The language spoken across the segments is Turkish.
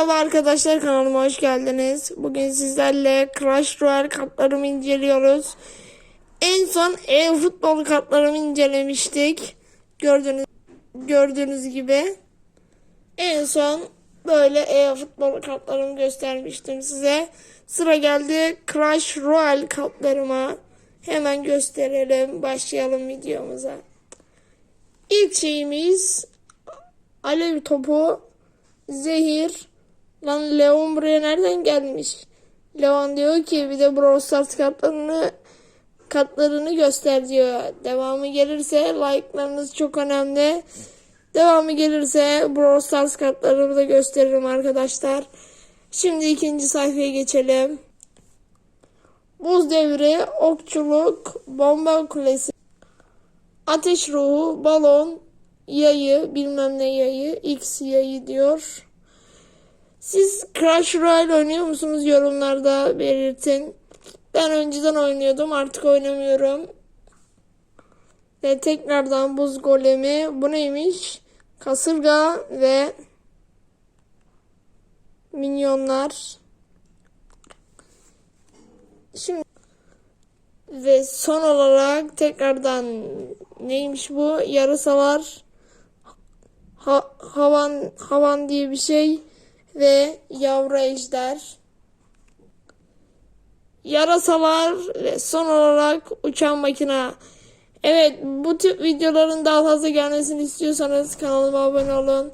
Merhaba arkadaşlar kanalıma hoş geldiniz. Bugün sizlerle Crash Royale kartlarımı inceliyoruz. En son e-futbol kartlarımı incelemiştik. Gördüğünüz gördüğünüz gibi. En son böyle e-futbol kartlarımı göstermiştim size. Sıra geldi Crash Royale kartlarıma. Hemen gösterelim. Başlayalım videomuza. İlk şeyimiz Alev topu Zehir. Lan Leon buraya nereden gelmiş? Leon diyor ki bir de Brawl Stars kartlarını kartlarını göster diyor. Devamı gelirse like'larınız çok önemli. Devamı gelirse Brawl Stars kartlarımı da gösteririm arkadaşlar. Şimdi ikinci sayfaya geçelim. Buz devri, okçuluk, bomba kulesi, ateş ruhu, balon, yayı, bilmem ne yayı, X yayı diyor. Siz Crash Royale oynuyor musunuz? Yorumlarda belirtin. Ben önceden oynuyordum artık oynamıyorum. Ve tekrardan buz golemi. Bu neymiş? Kasırga ve minyonlar. Şimdi ve son olarak tekrardan neymiş bu? Yarasalar ha, havan havan diye bir şey ve yavru ejder. Yarasalar ve son olarak uçan makina. Evet bu tip videoların daha fazla gelmesini istiyorsanız kanalıma abone olun.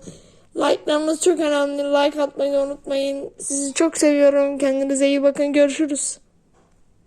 Like'larınız çok önemli. Like atmayı unutmayın. Sizi çok seviyorum. Kendinize iyi bakın. Görüşürüz.